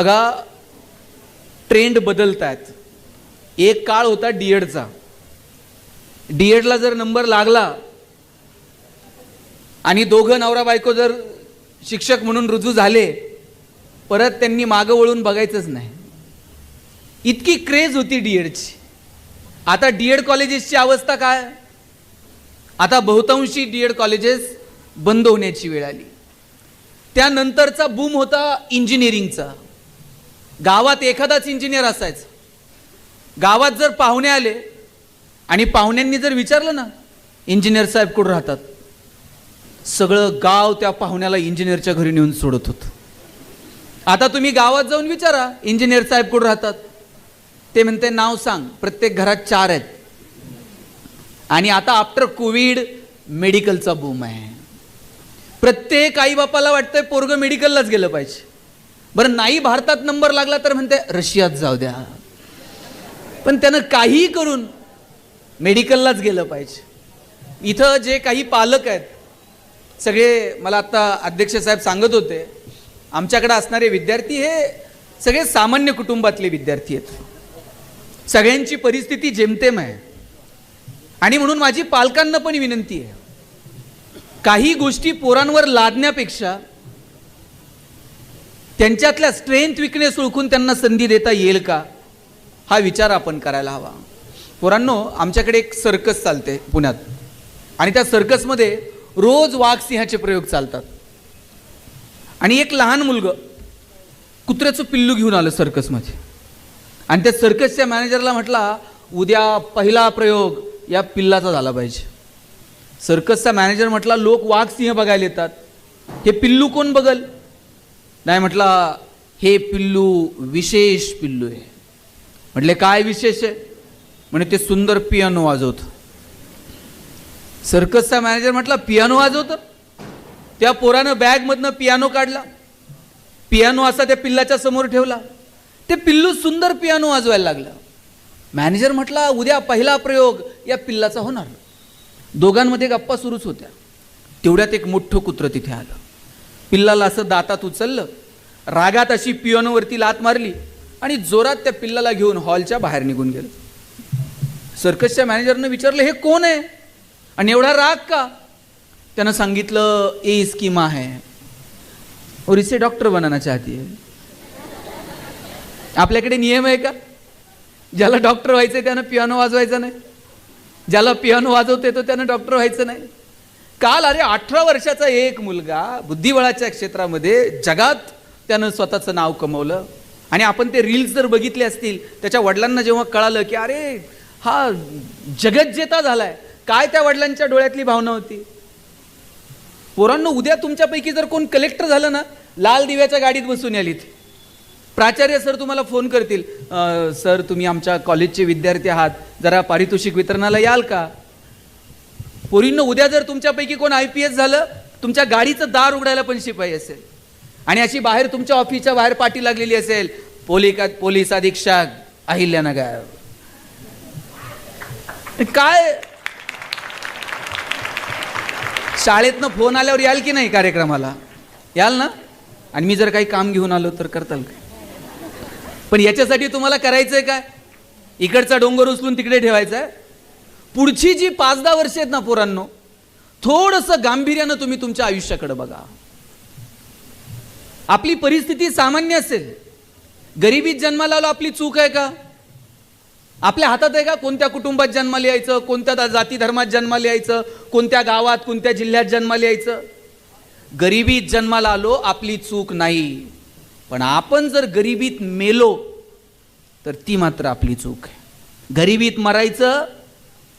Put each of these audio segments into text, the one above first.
बघा ट्रेंड बदलत आहेत एक काळ होता डीएडचा डीएडला जर नंबर लागला आणि दोघं नवरा बायको जर शिक्षक म्हणून रुजू झाले परत त्यांनी मागं वळून बघायचंच नाही. इतकी क्रेज होती डीएडची आता डीएड कॉलेजेसची अवस्था काय? आता बहुतांशी डीएड कॉलेजेस बंद होण्याची वेळ आली. त्यानंतरचा बूम होता इंजिनिअरिंगचा गावात एखादाच इंजिनियर असायचा. गावात जर पाहुणे आले आणि पाहुण्यांनी जर विचारलं ना इंजिनियर साहेब कुठं राहतात? सगळं गाव त्या पाहुण्याला इंजिनियरच्या घरी नेऊन सोडत होतं. आता तुम्ही गावात जाऊन विचारा इंजिनियर साहेब कुठं राहतात? ते म्हणते नाव सांग. प्रत्येक घरात चार आहेत. आणि आता आफ्टर कोविड मेडिकलचा बूम आहे. प्रत्येक आई बापाला वाटतंय पोरगं मेडिकललाच गेलं पाहिजे. बरं नाही भारतात नंबर लागला तर म्हणते रशियात जाऊ द्या. पण त्यानं काहीही करून मेडिकललाच गेलं पाहिजे. इथं जे काही पालक आहेत सगळे मला आत्ता अध्यक्ष साहेब सांगत होते आमच्याकडे असणारे विद्यार्थी हे सगळे सामान्य कुटुंबातले विद्यार्थी आहेत. सगळ्यांची परिस्थिती जेमतेम आहे. आणि म्हणून माझी पालकांना पण विनंती आहे काही गोष्टी पोरांवर लादण्यापेक्षा त्यांच्यातल्या स्ट्रेंथ विकनेस ओळखून त्यांना संधी देता येईल का? हा विचार आपण करायला हवा. पोरांनो आमच्याकडे एक सर्कस चालते पुण्यात. आणि त्या सर्कसमध्ये रोज वाघसिंहाचे प्रयोग चालतात. आणि एक लहान मुलगं कुत्र्याचं पिल्लू घेऊन आलं सर्कसमध्ये आणि त्या सर्कसच्या मॅनेजरला म्हटला उद्या पहिला प्रयोग या पिल्लाचा झाला पाहिजे. सर्कसचा मॅनेजर म्हटला लोक वाघसिंह बघायला येतात. हे पिल्लू कोण बघल? नाही म्हटला हे पिल्लू विशेष पिल्लू आहे. म्हटले काय विशेष आहे? म्हणे ते सुंदर पियानो वाजवत. सर्कसचा मॅनेजर म्हटला पियानो वाजवतं? त्या पोरानं बॅगमधनं पियानो काढला. पियानो असा त्या पिल्लाच्या समोर ठेवला. ते पिल्लू सुंदर पियानो वाजवायला लागलं. मॅनेजर म्हटला उद्या पहिला प्रयोग या पिल्लाचा होणार. दोघांमध्ये गप्पा सुरूच होत्या. तेवढ्यात एक मोठं कुत्रं तिथे आलं. पिल्लाला असं दातात उचललं रागात अशी पियानोवरती लात मारली आणि जोरात त्या पिल्लाला घेऊन हॉलच्या बाहेर निघून गेलं. सर्कसच्या मॅनेजरनं विचारलं हे कोण आहे? आणि एवढा राग का? त्यानं सांगितलं ए स्कीमा है. और इसे डॉक्टर बनाना चाहती है. आपल्याकडे नियम आहे का? ज्याला डॉक्टर व्हायचं आहे त्यानं पियानो वाजवायचं नाही. ज्याला पियानो वाजवते तो त्यानं डॉक्टर व्हायचं नाही. काल अरे अठरा वर्षाचा एक मुलगा बुद्धिबळाच्या क्षेत्रामध्ये जगात त्यानं स्वतःचं नाव कमवलं. आणि आपण ते रील्स जर बघितले असतील त्याच्या वडिलांना जेव्हा कळालं की अरे हा जगज्जेता झालाय. काय त्या वडिलांच्या डोळ्यातली भावना होती? पोरांनो उद्या तुमच्यापैकी जर कोण कलेक्टर झालं ना लाल दिव्याच्या गाडीत बसून यालीत प्राचार्य सर तुम्हाला फोन करतील सर तुम्ही आमच्या कॉलेजचे विद्यार्थी आहात. जरा पारितोषिक वितरणाला याल का? पोरींनो उद्या जर तुमच्यापैकी कोण आय पी एस झालं तुमच्या गाडीचं दार उघडायला पण शिपाई असेल. आणि अशी बाहेर तुमच्या ऑफिसच्या बाहेर पाठी लागलेली असेल पोलिका पोलीस अधीक्षक अहिल्यानगर. काय? शाळेतनं फोन आल्यावर याल की नाही कार्यक्रमाला? याल ना? आणि मी जर काही काम घेऊन आलो तर करताल काय? पण याच्यासाठी तुम्हाला करायचंय काय? इकडचा डोंगर उचलून तिकडे ठेवायचा आहे पुढची जी पाच दहा वर्ष आहेत ना पोरांनो थोडंसं गांभीर्यानं तुम्ही तुमच्या आयुष्याकडे बघा. आपली परिस्थिती सामान्य असेल. गरिबीत जन्माला आलो आपली चूक आहे का? आपल्या हातात आहे का कोणत्या कुटुंबात जन्माला यायचं कोणत्या जाती धर्मात जन्माला यायचं कोणत्या गावात कोणत्या जिल्ह्यात जन्माला यायचं? गरिबीत जन्माला आलो आपली चूक नाही. पण आपण जर गरिबीत मेलो तर ती मात्र आपली चूक आहे. गरिबीत मरायचं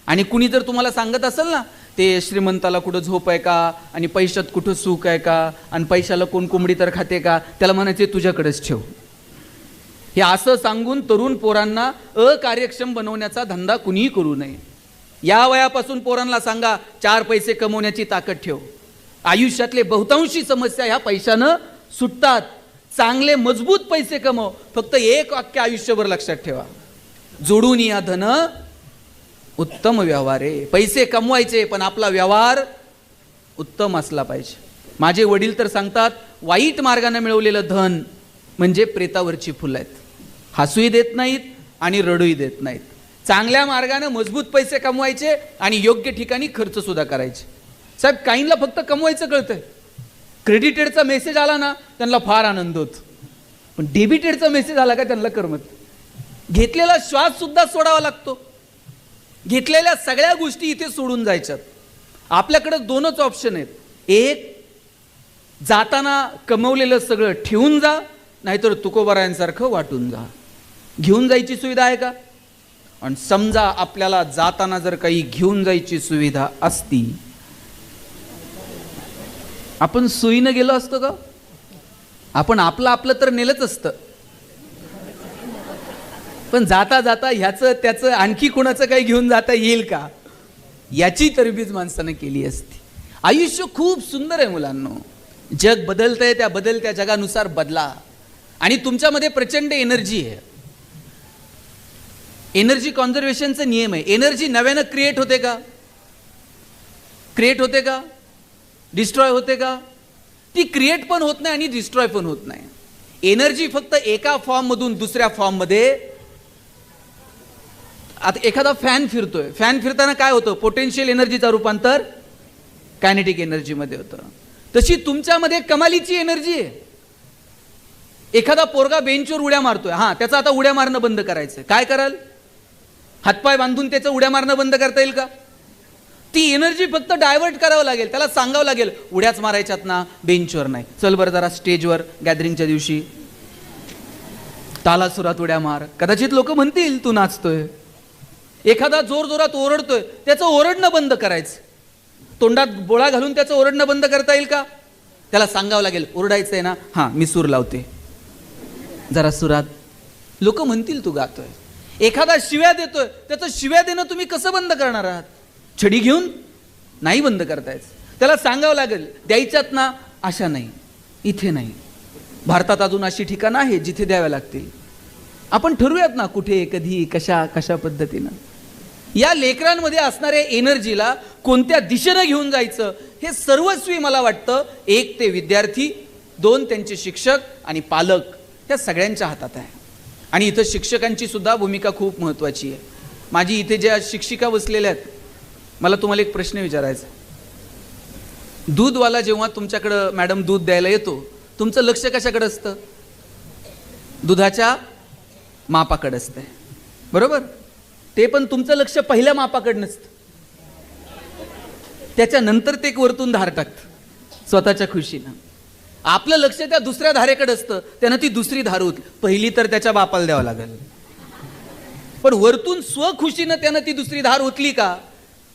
आणि कुणी जर तुम्हाला सांगत असेल ना ते श्रीमंताला कुठं झोप आहे का आणि पैशात कुठं सुख आहे का आणि पैशाला कोण कोंबडी तर खाते का त्याला म्हणायचे तुझ्याकडेच ठेव. हे असं सांगून तरुण पोरांना अकार्यक्षम बनवण्याचा धंदा कुणीही करू नये. या वयापासून पोरांना सांगा चार पैसे कमवण्याची ताकद ठेव. आयुष्यातले बहुतांशी समस्या ह्या पैशानं सुटतात. चांगले मजबूत पैसे कमव. फक्त एक वाक्य आयुष्यभर लक्षात ठेवा. जोडून या धन उत्तम व्यवहार आहे. पैसे कमवायचे पण आपला व्यवहार उत्तम असला पाहिजे. माझे वडील तर सांगतात वाईट मार्गाने मिळवलेलं धन म्हणजे प्रेतावरची फुलं आहेत. हसूही देत नाहीत आणि रडूही देत नाहीत. चांगल्या मार्गाने मजबूत पैसे कमवायचे आणि योग्य ठिकाणी खर्च सुद्धा करायचे. साहेब काहींना फक्त कमवायचं कळतंय. क्रेडिटेडचा मेसेज आला ना त्यांना फार आनंद होतो. पण डेबिटेडचा मेसेज आला का त्यांना करमत घेतलेला श्वास सुद्धा सोडावा लागतो. घेतलेल्या सगळ्या गोष्टी इथे सोडून जायच्यात. आपल्याकडं दोनच ऑप्शन आहेत. एक जाताना कमवलेलं सगळं ठेवून जा नाहीतर तुकोबारायांसारखं वाटून जा. घेऊन जायची सुविधा आहे का? आणि समजा आपल्याला जाताना जर काही घेऊन जायची सुविधा असती आपण सोयीनं गेलो असतो का? आपण आपलं आपलं तर नेलंच असतं. पण जाता जाता ह्याचं त्याचं आणखी कुणाचं काही घेऊन जाता येईल का? याची तरबीज माणसानं केली असती. आयुष्य खूप सुंदर आहे मुलांनो. जग बदलतंय त्या बदलत्या जगानुसार बदला. आणि तुमच्यामध्ये प्रचंड एनर्जी आहे. एनर्जी कॉन्झर्वेशनचा नियम आहे. एनर्जी नव्यानं क्रिएट होते का? क्रिएट होते का? डिस्ट्रॉय होते का? ती क्रिएट पण होत नाही आणि डिस्ट्रॉय पण होत नाही. एनर्जी फक्त एका फॉर्ममधून दुसऱ्या फॉर्ममध्ये आता एखादा फॅन फिरतोय. फॅन फिरताना काय होतं? पोटेन्शियल एनर्जीचा रूपांतर कायनेटिक एनर्जीमध्ये होतं. तशी तुमच्यामध्ये कमालीची एनर्जी आहे. एखादा पोरगा बेंचवर उड्या मारतोय. हां त्याचं आता उड्या मारणं बंद करायचं काय कराल? हातपाय बांधून त्याचं उड्या मारणं बंद करता येईल का? ती एनर्जी फक्त डायव्हर्ट करावं लागेल. त्याला सांगावं लागेल उड्याच मारायच्यात ना बेंचवर नाही. चल बरं जरा स्टेजवर गॅदरिंगच्या दिवशी. तालासुरात उड्या मार. कदाचित लोक म्हणतील तू नाचतोय. एखादा जोर जोरात ओरडतोय त्याचं ओरडणं बंद करायचं. तोंडात बोळा घालून त्याचं ओरडणं बंद करता येईल का? त्याला सांगावं लागेल ओरडायचं आहे ना. हां मी सूर लावते. जरा सुरात. लोक म्हणतील तू गातोय. एखादा शिव्या देतोय त्याचं शिव्या देणं तुम्ही कसं बंद करणार आहात? छडी घेऊन नाही बंद करतायच त्याला सांगावं लागेल द्यायच्यात ना अशा नाही इथे नाही. भारतात अजून अशी ठिकाणं आहेत जिथे द्याव्या लागतील. आपण ठरवूयात ना कुठे कधी कशा कशा पद्धतीनं. या लेकरांमध्ये असणाऱ्या एनर्जीला कोणत्या दिशेनं घेऊन जायचं हे सर्वस्वी मला वाटतं. एक ते विद्यार्थी दोन त्यांचे शिक्षक आणि पालक या सगळ्यांच्या हातात आहे. आणि इथं शिक्षकांची सुद्धा भूमिका खूप महत्त्वाची आहे. माझी इथे ज्या शिक्षिका बसलेल्या आहेत मला तुम्हाला एक प्रश्न विचारायचा दूधवाला जेव्हा तुमच्याकडं मॅडम दूध द्यायला येतो तुमचं लक्ष कशाकडे असतं? दुधाच्या मापाकडे असतं बरोबर? ते पण तुमचं लक्ष पहिल्या मापाकडे नसतं. त्याच्यानंतर ते एक वरतून धार टाकतं स्वतःच्या खुशीनं. आपलं लक्ष त्या दुसऱ्या धारेकडे असतं त्यानं ती दुसरी धार होत पहिली तर त्याच्या बापाला द्यावं लागेल. पण वरतून स्वखुशीनं त्यानं ती दुसरी धार ओतली का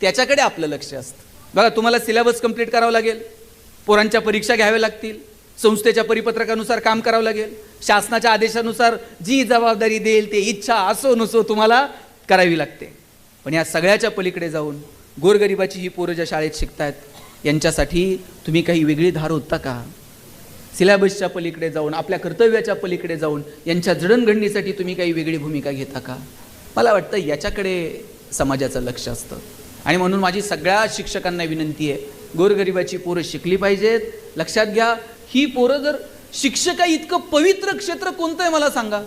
त्याच्याकडे आपलं लक्ष असतं. बघा तुम्हाला सिलेबस कंप्लीट करावं लागेल. पोरांच्या परीक्षा घ्याव्या लागतील. संस्थेच्या परिपत्रकानुसार काम करावं लागेल. शासनाच्या आदेशानुसार जी जबाबदारी देईल ते इच्छा असो नसो तुम्हाला करावी लागते. पण या सगळ्याच्या पलीकडे जाऊन गोरगरिबाची ही पोरं ज्या शाळेत शिकतायत यांच्यासाठी तुम्ही काही वेगळी धार होता का? सिलेबसच्या पलीकडे जाऊन आपल्या कर्तव्याच्या पलीकडे जाऊन यांच्या जडणघडणीसाठी तुम्ही काही वेगळी भूमिका घेता का? मला वाटतं याच्याकडे समाजाचं लक्ष असतं. आणि म्हणून माझी सगळ्या शिक्षकांना विनंती आहे गोरगरिबाची पोरं शिकली पाहिजेत. लक्षात घ्या ही पोरं जर शिक्षका इतकं पवित्र क्षेत्र कोणतं आहे मला सांगा.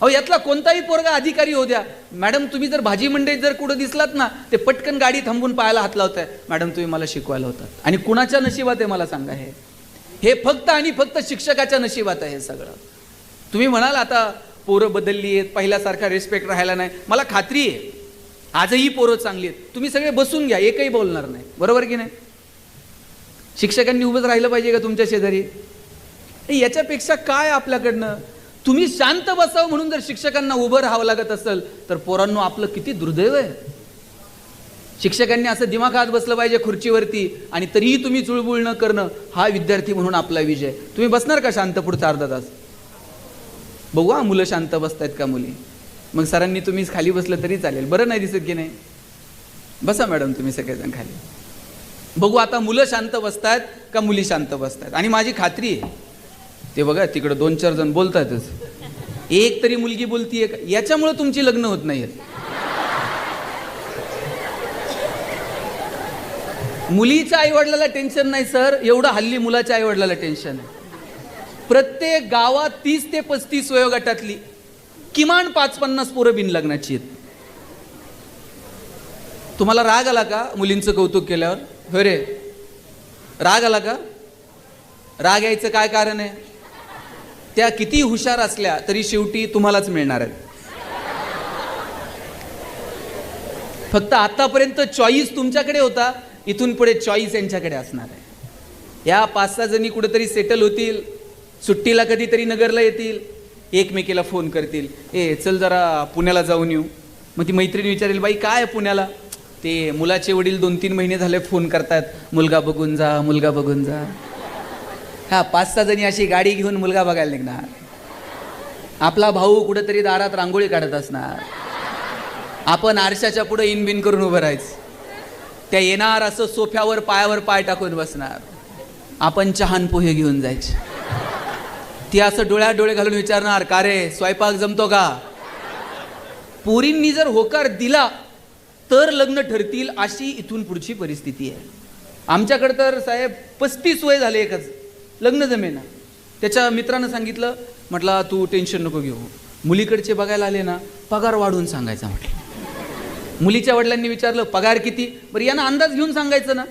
अहो यातला कोणताही पोरगा अधिकारी होऊ द्या. मॅडम तुम्ही जर भाजी मंडईत जर कुठं दिसलात ना ते पटकन गाडी थांबून पाहायला हात लावताय. मॅडम तुम्ही मला शिकवायला होतात. आणि कुणाच्या नशिबात आहे मला सांगा हे. हे फक्त आणि फक्त शिक्षकाच्या नशिबात आहे हे सगळं. तुम्ही म्हणाल आता पोरं बदलली आहेत पहिल्यासारखा रिस्पेक्ट राहायला नाही. मला खात्री आहे. आजही पोरं चांगली आहेत. तुम्ही सगळे बसून घ्या एकही बोलणार नाही. बरोबर की नाही? शिक्षकांनी उभंच राहिलं पाहिजे का तुमच्या शेजारी? याच्यापेक्षा काय आपल्याकडनं? तुम्ही शांत बसावं म्हणून जर शिक्षकांना उभं राहावं लागत असेल तर पोरांनो आपलं किती दुर्दैव आहे. शिक्षकांनी असं दिमाखात बसलं पाहिजे खुर्चीवरती आणि तरीही तुम्ही चुळबुळ न करणं हा विद्यार्थी म्हणून आपला विजय. तुम्ही बसणार का शांत पुढचा अर्धा तास? बघू हा मुलं शांत बसतायत का मुली? मग सरांनी तुम्ही खाली बसलं तरी चालेल. बरं नाही दिसत की नाही? बसा मॅडम तुम्ही सगळेजण खाली. बघू आता मुलं शांत बसतायत का मुली शांत बसतायत? आणि माझी खात्री आहे ते बघा तिकडं दोन चार जण बोलतातच. एक तरी मुलगी बोलतीये का? याच्यामुळे तुमची लग्न होत नाहीत मुलीच्या आईवडिलाला टेन्शन नाही सर. एवढं हल्ली मुलाच्या आईवडिलाला टेन्शन आहे. प्रत्येक गावात तीस ते पस्तीस वयोगटातली किमान पाच पन्नास पोरं बिन लग्नाची आहेत. तुम्हाला राग आला का मुलींचं कौतुक केल्यावर? होय रे. राग आला का? राग यायचं काय कारण आहे? त्या किती हुशार असल्या तरी शेवटी तुम्हालाच मिळणार आहेत. फक्त आतापर्यंत चॉईस तुमच्याकडे होता इथून पुढे चॉईस यांच्याकडे असणार आहे. या पाच सहा जणी कुठेतरी सेटल होतील सुट्टीला कधीतरी नगरला येतील एकमेकीला फोन करतील. ए चल जरा पुण्याला जाऊन येऊ. मग ती मैत्रिणी विचारेल बाई काय पुण्याला? ते मुलाचे वडील दोन तीन महिने झाले फोन करतात मुलगा बघून जा मुलगा बघून जा. हा पाच सहा जणी अशी गाडी घेऊन मुलगा बघायला निघणार. आपला भाऊ कुठेतरी दारात रांगोळी काढत असणार. आपण आरशाच्या पुढे इन बिन करून उभं राहायचं. त्या येणार असं सोफ्यावर पायावर पाय टाकून बसणार. आपण चहान पोहे घेऊन जायचे. ती असं डोळ्यात डोळे घालून विचारणार का रे स्वयंपाक जमतो का? पोरींनी जर होकार दिला तर लग्न ठरतील अशी इथून पुढची परिस्थिती आहे. आमच्याकडे तर साहेब पस्तीस वय झाले एकच. लग्न जमेना. त्याच्या मित्रानं सांगितलं म्हटलं तू टेन्शन नको घेऊ. मुलीकडचे बघायला आले ना पगार वाढवून सांगायचा म्हटलं. मुलीच्या वडिलांनी विचारलं पगार किती? बरं यांना अंदाज घेऊन सांगायचं ना.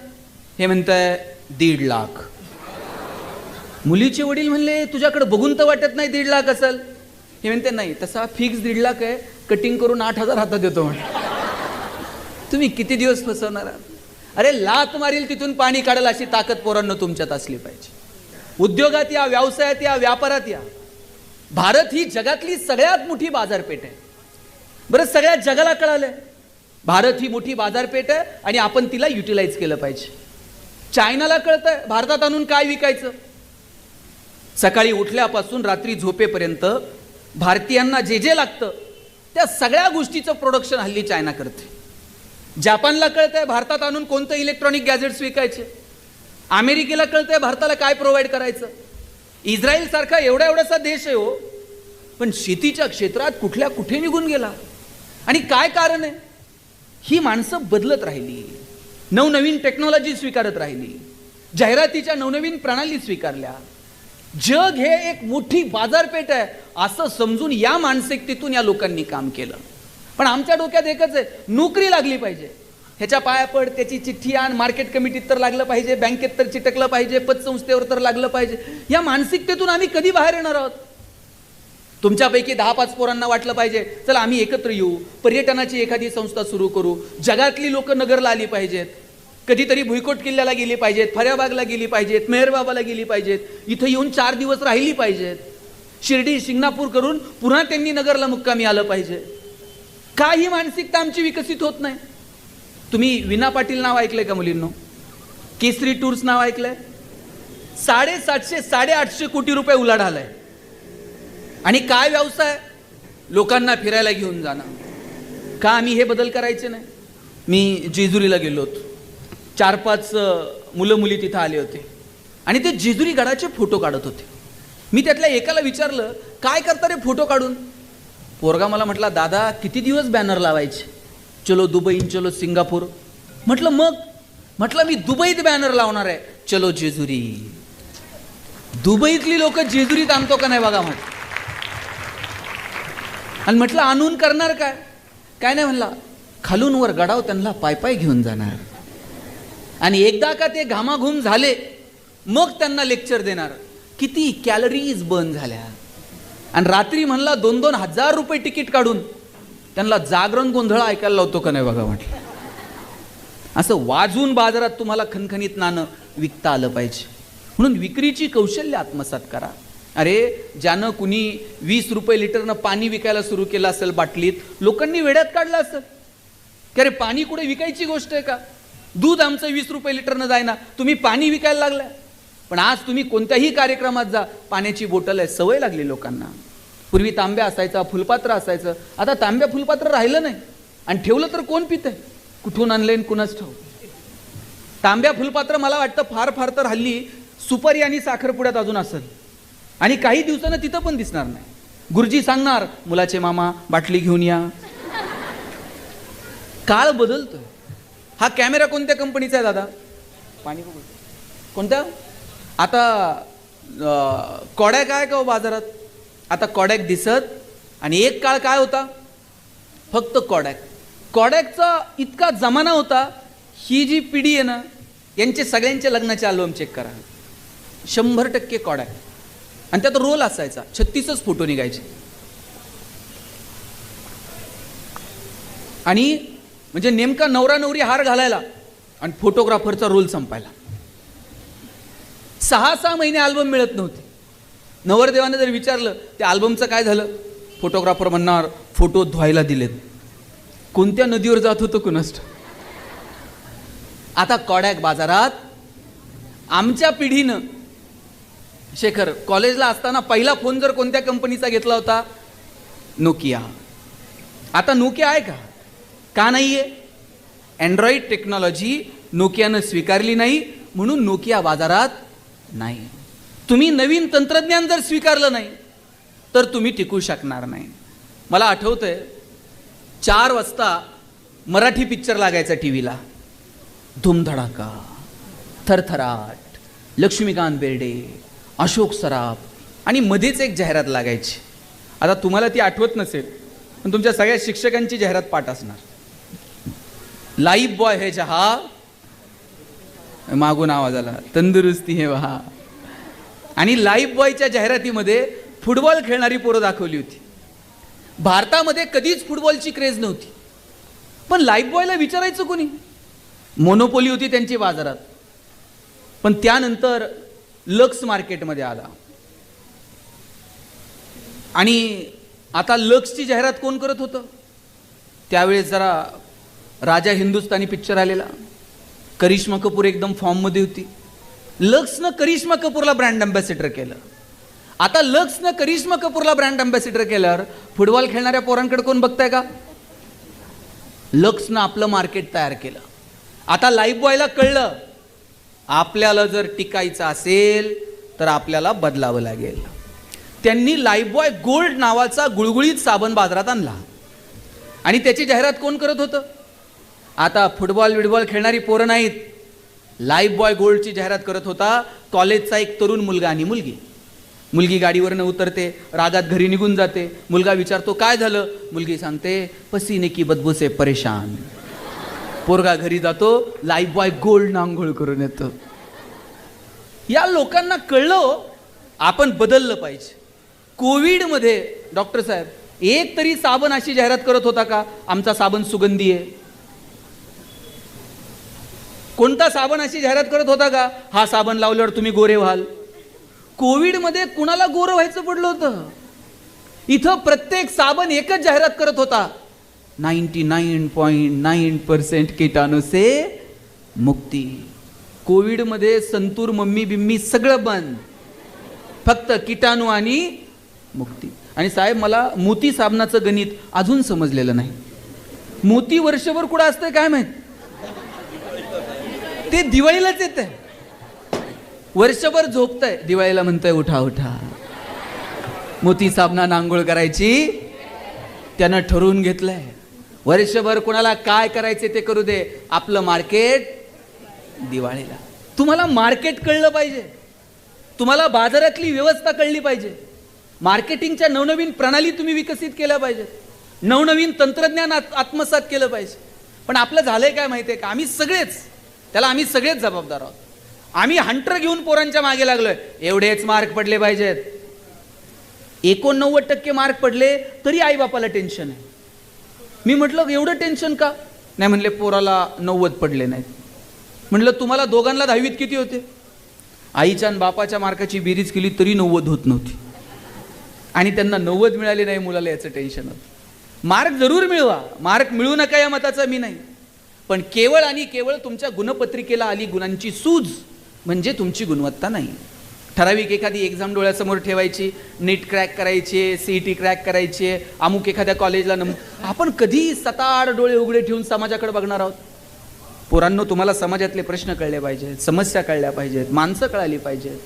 हे म्हणतंय दीड लाख. मुलीचे वडील म्हणले तुझ्याकडे बघून तर वाटत नाही दीड लाख असेल. हे म्हणते नाही तसा फिक्स दीड लाख आहे कटिंग करून आठ हजार हातात देतो म्हणे. तुम्ही किती दिवस फसवणार अरे लात मारील तिथून पाणी काढेल अशी ताकद पोरांना तुमच्यात असली पाहिजे. उद्योगात या व्यवसायात या व्यापारात या. भारत ही जगातली सगळ्यात मोठी बाजारपेठ आहे. बरं सगळ्या जगाला कळालंय. भारत ही मोठी बाजारपेठ आहे आणि आपण तिला युटिलाइज केलं पाहिजे. चायनाला कळतंय भारतात आणून काय विकायचं? सकाळी उठल्यापासून रात्री झोपेपर्यंत भारतीयांना जे जे लागतं त्या सगळ्या गोष्टीचं प्रोडक्शन हल्ली चायना करते. जपानला कळतंय भारतात आणून कोणतं इलेक्ट्रॉनिक गॅजेट्स विकायचे? अमेरिकेला कळतंय भारताला काय प्रोव्हाइड करायचं. इस्रायल सारखा एवढा एवढासा देश आहे हो पण शेतीच्या क्षेत्रात कुठल्या कुठे निघून गेला? आणि काय कारण आहे? ही माणसं बदलत राहिली. नवनवीन टेक्नॉलॉजी स्वीकारत राहिली. जाहिरातीच्या नवनवीन प्रणाली स्वीकारल्या. जग हे एक मोठी बाजारपेठ आहे असं समजून या मानसिकतेतून या लोकांनी काम केलं. पण आमच्या डोक्यात एकच आहे नोकरी लागली पाहिजे. ह्याच्या पाया पड त्याची चिठ्ठी आण. मार्केट कमिटीत तर लागलं पाहिजे बँकेत तर चिटकलं पाहिजे पतसंस्थेवर तर लागलं पाहिजे. या मानसिकतेतून आम्ही कधी बाहेर येणार आहोत? तुमच्यापैकी दहा पाच पोरांना वाटलं पाहिजे चला आम्ही एकत्र येऊ पर्यटनाची एखादी संस्था सुरू करू. जगातली लोक नगरला आली पाहिजेत. कधीतरी भुईकोट किल्ल्याला गेली पाहिजेत फर्याबागला गेली पाहिजेत मेहरबाबाला गेली पाहिजेत. इथं येऊन चार दिवस राहिली पाहिजेत. शिर्डी शिंगणापूर करून पुन्हा त्यांनी नगरला मुक्कामी आलं पाहिजे. का ही मानसिकता आमची विकसित होत नाही. तुम्ही विना पाटील नाव ऐकलंय का मुलींनो? केसरी टूर्स नाव ऐकलंय? साडेसातशे साडेआठशे कोटी रुपये उलाढालाय आणि काय व्यवसाय? लोकांना फिरायला घेऊन जाणं. का आम्ही हे बदल करायचे नाही? मी जेजुरीला गेलो होतो. चार पाच मुलं मुली तिथं आले होते. आणि ते जेजुरी गडाचे फोटो काढत होते. मी त्यातल्या एकाला विचारलं काय करता रे फोटो काढून? पोरगा मला म्हटला दादा किती दिवस बॅनर लावायचे? चलो दुबई चलो सिंगापूर. म्हटलं मग? म्हटलं मी दुबईत बॅनर लावणार आहे. चलो जेजुरी. दुबईतली लोक जेजुरीत आणतो का नाही बघा म्हटलं आणि म्हटलं आणून करणार काय? काय नाही म्हणला. खालून वर गडाव त्यांना पाय पाय घेऊन जाणार. आणि एकदा का ते घामाघूम झाले मग त्यांना लेक्चर देणार. किती कॅलरीज बर्न झाल्या. आणि रात्री म्हणला दोन दोन हजार रुपये तिकीट काढून. त्यांना जागरण गोंधळ ऐकायला लावतो का नाही बघा म्हटलं. असं वाजून बाजारात तुम्हाला खणखणीत नाणं विकता आलं पाहिजे. म्हणून विक्रीची कौशल्य आत्मसात करा. अरे ज्यानं कुणी वीस रुपये लिटरनं पाणी विकायला सुरू केलं असेल बाटलीत लोकांनी वेड्यात काढलं असेल. की अरे पाणी कुठे विकायची गोष्ट आहे का? दूध आमचं वीस रुपये लिटरनं जायना तुम्ही पाणी विकायला लागलाय. पण आज तुम्ही कोणत्याही कार्यक्रमात जा पाण्याची बोटल आहे सवय लागली लोकांना. पूर्वी तांब्या असायचा फुलपात्र असायचं. आता तांब्या फुलपात्र राहिलं नाही. आणि ठेवलं तर कोण पितंय? कुठून आणलंय कुणाच ठाऊ तांब्या फुलपात्र मला वाटतं फार फार तर हल्ली सुपारी आणि साखरपुड्यात अजून असेल. आणि काही दिवसानं तिथं पण दिसणार नाही. गुरुजी सांगणार मुलाचे मामा बाटली घेऊन या. काळ बदलतोय. हा कॅमेरा कोणत्या कंपनीचा आहे दादा? पाणी कोणत्या आता कॉडॅक आहे का हो बाजारात? आता कॉडॅक दिसत आणि एक काळ काय होता? फक्त कॉडॅक. कॉडॅकचा इतका जमाना होता ही जी पिढी आहे ना यांचे सगळ्यांचे लग्नाचे अल्बम चेक करा शंभर टक्के कॉडॅक. आणि त्यात रोल असायचा. छत्तीसच फोटो निघायचे. आणि म्हणजे नेमका नवरा नवरी हार घालायला आणि फोटोग्राफरचा रोल संपायला. सहा सहा महिने अल्बम मिळत नव्हते. नवरदेवाने जर विचारलं त्या अल्बमचं काय झालं? फोटोग्राफर म्हणणार फोटो धुवायला दिलेत. कोणत्या नदीवर जात होतं कुणास्ट आता कॉडॅक बाजारात आमच्या पिढीनं शेखर कॉलेजला असताना पहिला फोन जर कोणत्या कंपनीचा घेतला होता? नोकिया आता नोकिया आहे का? का नाही आहे अँड्रॉइड टेक्नॉलॉजी नोकियानं स्वीकारली नाही म्हणून नोकिया बाजारात नाही. तुम्ही नवीन तंत्रज्ञान जर स्वीकारलं नाही तर तुम्ही टिकू शकणार नाही. मला आठवतंय चार वाजता मराठी पिक्चर लागायचा टी व्हीला धूमधडाका थरथराट लक्ष्मीकांत बेर्डे अशोक सराफ आणि मध्येच एक जाहिरात लागायची. आता तुम्हाला ती आठवत नसेल पण तुमच्या सगळ्या शिक्षकांची जाहिरात पाठ असणार. लाईफ बॉय हे जहा मागून आवाज आला तंदुरुस्ती हे वहा. आणि लाईफ बॉयच्या जाहिरातीमध्ये फुटबॉल खेळणारी पोरं दाखवली होती. भारतामध्ये कधीच फुटबॉलची क्रेज नव्हती. पण लाईफ बॉयला विचारायचं कोणी? मोनोपोली होती त्यांची बाजारात. पण त्यानंतर लक्स मार्केटमध्ये आला. आणि आता लक्सची जाहिरात कोण करत होतं? त्यावेळेस जरा राजा हिंदुस्तानी पिक्चर आलेला. करिश्मा कपूर एकदम फॉर्ममध्ये होती. लक्सनं करिश्मा कपूरला ब्रँड अँबॅसिडर केलं. आता लक्सनं करिश्मा कपूरला ब्रँड अँबॅसिडर केल्यावर फुटबॉल खेळणाऱ्या पोरांकडे कोण बघताय का? लक्सनं आपलं मार्केट तयार केलं. आता लाईफ बॉयला कळलं आपल्याला जर टिकायचं असेल तर आपल्याला बदलावं लागेल. त्यांनी लाईफ बॉय गोल्ड नावाचा गुळगुळीत साबण बाजारात आणला. आणि त्याची जाहिरात कोण करत होतं? आता फुटबॉल विटबॉल खेळणारी पोरं नाहीत. लाईफ बॉय गोल्डची जाहिरात करत होता. कॉलेजचा एक तरुण मुलगा आणि मुलगी. मुलगी गाडीवरनं उतरते रागात घरी निघून जाते. मुलगा विचारतो काय झालं? मुलगी सांगते पसीने की बदबू से परेशान. पोरगा घरी जातो लाईफ बॉय गोल्ड आंघोळ करून येतो. या लोकांना कळलं हो, आपण बदललं पाहिजे. कोविडमध्ये डॉक्टर साहेब एक तरी साबण अशी जाहिरात करत होता का? आमचा साबण सुगंधी आहे. कोणता साबण अशी जाहिरात करत होता का? हा साबण लावल्यावर तुम्ही गोरे व्हाल. कोविडमध्ये कुणाला गोरं व्हायचं पडलं होतं? इथं प्रत्येक साबण एकच जाहिरात करत होता. Ninety nine point nine percent किटाणू से मुक्ती. कोविडमध्ये संतूर मम्मी बिम्मी सगळं बंद. फक्त किटाणू आणि मुक्ती. आणि साहेब मला मोती साबणाचं गणित अजून समजलेलं नाही. मोती वर्षभर कुठं असतं काय माहीत? ते दिवाळीलाच येत आहे वर्षभर झोपतंय. दिवाळीला म्हणतंय उठा उठा. मोती साबणा नांगोळ करायची त्यानं ठरवून घेतलंय. वर्षभर कुणाला काय करायचे ते करू दे. आपलं मार्केट दिवाळीला. तुम्हाला मार्केट कळलं पाहिजे. तुम्हाला बाजारातली व्यवस्था कळली पाहिजे. मार्केटिंगच्या नवनवीन प्रणाली तुम्ही विकसित केल्या पाहिजेत. नवनवीन तंत्रज्ञान आत्मसात केलं पाहिजे. पण आपलं झालंय काय माहिती आहे का? आम्ही सगळेच त्याला आम्ही सगळेच जबाबदार आहोत. आम्ही हंटर घेऊन पोरांच्या मागे लागलोय. एवढेच मार्क पडले पाहिजेत. एकोणनव्वद टक्के मार्क पडले तरी आईबापाला टेन्शन आहे. मी म्हटलं एवढं टेन्शन का? नाही म्हणले पोराला नव्वद पडले नाहीत. म्हटलं तुम्हाला दोघांना दहावीत किती होते? आईच्या आणि बापाच्या मार्काची बेरीज केली तरी नव्वद होत नव्हती. आणि त्यांना नव्वद मिळाले नाही मुलाला याचं टेन्शन होतं. मार्क जरूर मिळवा. मार्क मिळू नका या मताचा मी नाही. पण केवळ आणि केवळ तुमच्या गुणपत्रिकेला आली गुणांची सूज म्हणजे तुमची गुणवत्ता नाही. ठराविक एखादी एक्झाम डोळ्यासमोर ठेवायची नीट क्रॅक करायची आहे सी ई टी क्रॅक करायची आहे अमुक एखाद्या कॉलेजला नम आपण कधी सताड डोळे उघडे ठेवून समाजाकडे बघणार आहोत. पोरांनो तुम्हाला समाजातले प्रश्न कळले पाहिजेत समस्या कळल्या पाहिजेत माणसं कळाली पाहिजेत.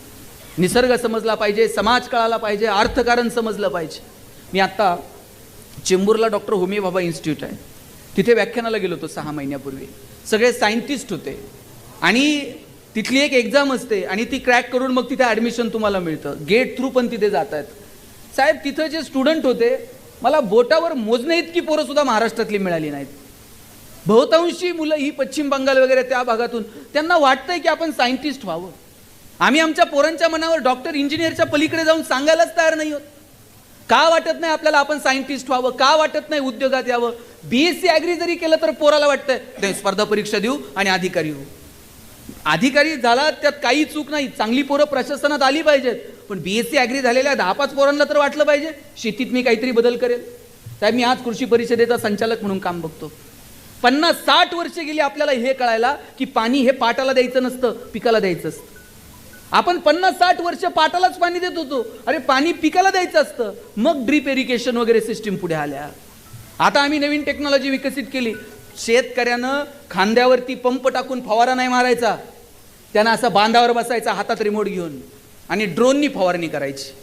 निसर्ग समजला पाहिजे समाज कळाला पाहिजे अर्थकारण समजलं पाहिजे. मी आत्ता चेंबूरला डॉक्टर होमी बाबा इन्स्टिट्यूट आहे. तिथे व्याख्यानाला गेलो होतो सहा महिन्यापूर्वी. सगळे सायंटिस्ट होते. आणि तिथली एक एक्झाम असते आणि ती क्रॅक करून मग तिथे ॲडमिशन तुम्हाला मिळतं. गेट थ्रू पण तिथे जात आहेत साहेब तिथं जे स्टुडंट होते मला बोटावर मोजणे इतकी पोरं सुद्धा महाराष्ट्रातली मिळाली नाहीत. बहुतांशी मुलं ही पश्चिम बंगाल वगैरे त्या भागातून त्यांना वाटतंय की आपण सायंटिस्ट व्हावं. आम्ही आमच्या पोरांच्या मनावर डॉक्टर इंजिनियरच्या पलीकडे जाऊन सांगायलाच तयार नाही होत. का वाटत नाही आपल्याला आपण सायंटिस्ट व्हावं? का वाटत नाही उद्योगात यावं? बीएससी ॲग्री जरी केलं तर पोराला वाटतंय नाही स्पर्धा परीक्षा देऊ आणि अधिकारी होऊ. अधिकारी झाला त्यात काही चूक नाही. चांगली पोरं प्रशासनात आली पाहिजेत. पण बीएससी ॲग्री झालेल्या दहा पाच पोरांना तर वाटलं पाहिजे शेतीत मी काहीतरी बदल करेल. साहेब मी आज कृषी परिषदेचा संचालक म्हणून काम बघतो. पन्नास साठ वर्षे गेली आपल्याला हे कळायला की पाणी हे पाटाला द्यायचं नसतं पिकाला द्यायचं असतं. आपण पन्नास साठ वर्ष पाटालाच पाणी देत होतो. अरे पाणी पिकाला द्यायचं असतं. मग ड्रीप एरिगेशन वगैरे सिस्टीम पुढे आल्या. आता आम्ही नवीन टेक्नॉलॉजी विकसित केली. शेतकऱ्यानं खांद्यावरती पंप टाकून फवारा नाही मारायचा. त्यानं असा बांधावर बसायचा हातात रिमोट घेऊन. आणि ड्रोननी फवारणी करायची.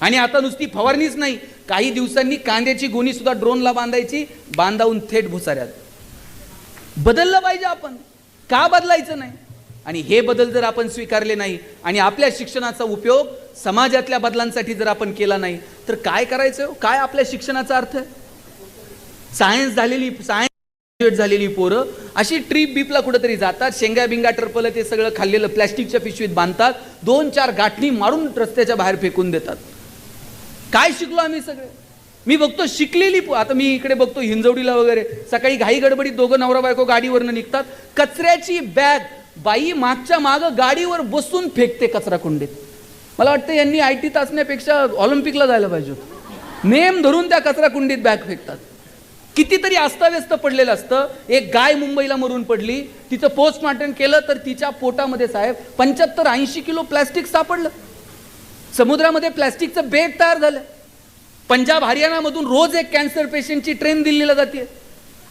आणि आता नुसती फवारणीच नाही. काही दिवसांनी कांद्याची गोणी सुद्धा ड्रोनला बांधायची बांधावून थेट भुसाऱ्यात. बदललं पाहिजे आपण. का बदलायचं नाही? आणि हे बदल जर आपण स्वीकारले नाही आणि आपल्या शिक्षणाचा उपयोग समाजातल्या बदलांसाठी जर आपण केला नाही तर काय करायचं? काय आपल्या शिक्षणाचा अर्थ? आहे सायन्स झालेली सायन्स ग्रॅज्युएट झालेली पोरं अशी ट्रीप बीपला कुठंतरी जातात शेंगा बिंगा टरपलं ते सगळं खाल्लेलं प्लॅस्टिकच्या पिशवीत बांधतात दोन चार गाठणी मारून रस्त्याच्या बाहेर फेकून देतात. काय शिकलो आम्ही सगळे? मी बघतो शिकलेली आता मी इकडे बघतो हिंजवडीला वगैरे सकाळी घाई गडबडीत दोघं नवरा बायको गाडीवरनं निघतात कचऱ्याची बॅग बाई मागच्या मागं गाडीवर बसून फेकते कचरा कुंडीत मला वाटतं यांनी आय टीत असण्यापेक्षा ऑलिम्पिकला जायला पाहिजे नेम धरून त्या कचरा कुंडीत बॅग फेकतात. कितीतरी अस्ताव्यस्त पडलेलं असतं. एक गाय मुंबईला मरून पडली. तिचं पोस्टमार्टम केलं तर तिच्या पोटामध्ये साहेब पंच्याहत्तर ऐंशी किलो प्लॅस्टिक सापडलं. समुद्रामध्ये प्लॅस्टिकचं बेग तयार झालं. पंजाब हरियाणामधून रोज एक कॅन्सर पेशंटची ट्रेन दिल्लीला जाते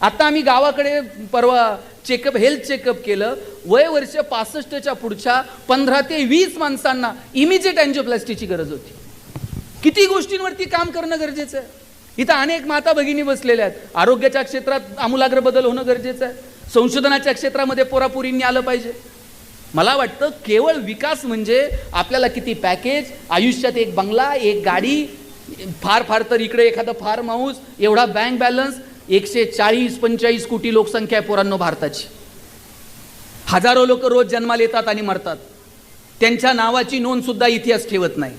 आता आम्ही गावाकडे परवा चेकअप हेल्थ चेकअप केलं. वय वर्ष पासष्टच्या पुढच्या पंधरा ते वीस माणसांना इमिजिएट अँजिओप्लास्टीची गरज होती. किती गोष्टींवरती काम करणं गरजेचं आहे? इथं अनेक माता भगिनी बसलेल्या आहेत. आरोग्याच्या क्षेत्रात आमूलाग्र बदल होणं गरजेचं आहे. संशोधनाच्या क्षेत्रामध्ये पोरापोरींनी आलं पाहिजे. मला वाटतं केवळ विकास म्हणजे आपल्याला किती पॅकेज आयुष्यात एक बंगला एक गाडी फार फार तर इकडे एखादा फार्म हाऊस एवढा बँक बॅलन्स एकशे चाळीस पंचेचाळीस कोटी लोकसंख्या आहे पोरांनो भारताची. हजारो लोक रोज जन्माला येतात आणि मरतात. त्यांच्या नावाची नोंदसुद्धा इतिहास ठेवत नाही.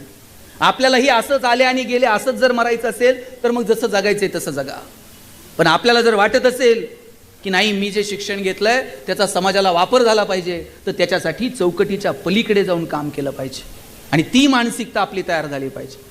आपल्यालाही असंच आले आणि गेले असंच जर मरायचं असेल तर मग जसं जगायचं आहे तसं जगा. पण आपल्याला जर वाटत असेल की नाही मी जे शिक्षण घेतलं आहे त्याचा समाजाला वापर झाला पाहिजे तर त्याच्यासाठी चौकटीच्या पलीकडे जाऊन काम केलं पाहिजे. आणि ती मानसिकता आपली तयार झाली पाहिजे.